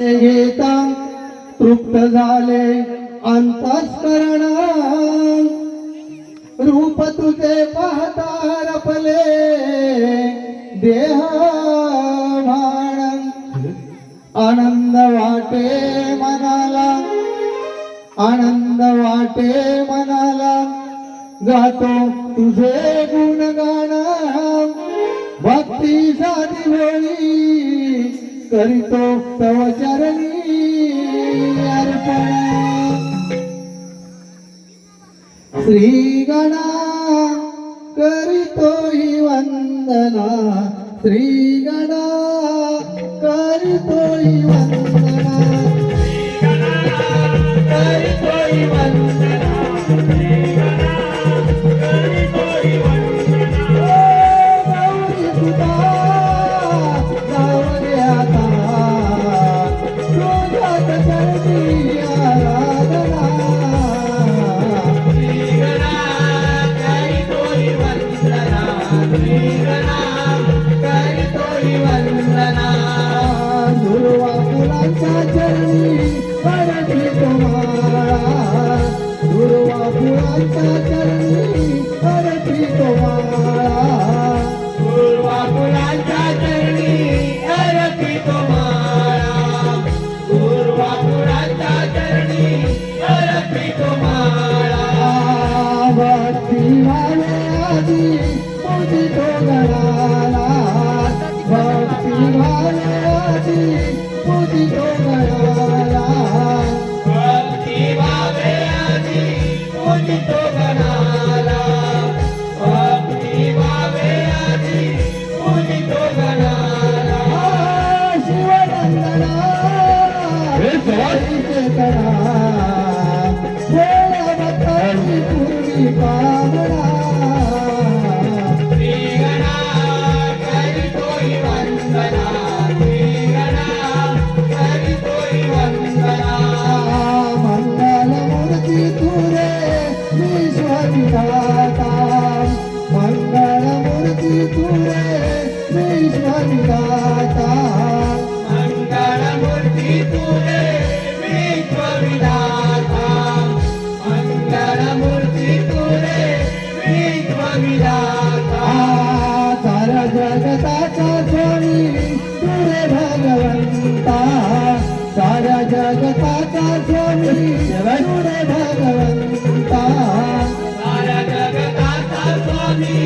घेता तृप्त झाले अंतस्करण। रूप तुझे पाहता रपले देह भाण आनंद वाटे मनाला आनंद वाटे मनाला। गातो तुझे गुणगान भक्ती साधी होळी। करीतो तव चरणी अर्पण. श्री गणा करीतो हि वंदना. श्री गणा करीतो हि वंदना. भक्ती साऱ्या जगताचा स्वामी तुरे भगवंता साऱ्या जगताचा स्वामी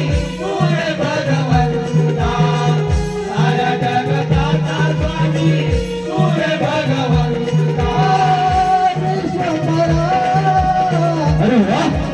अरे वा.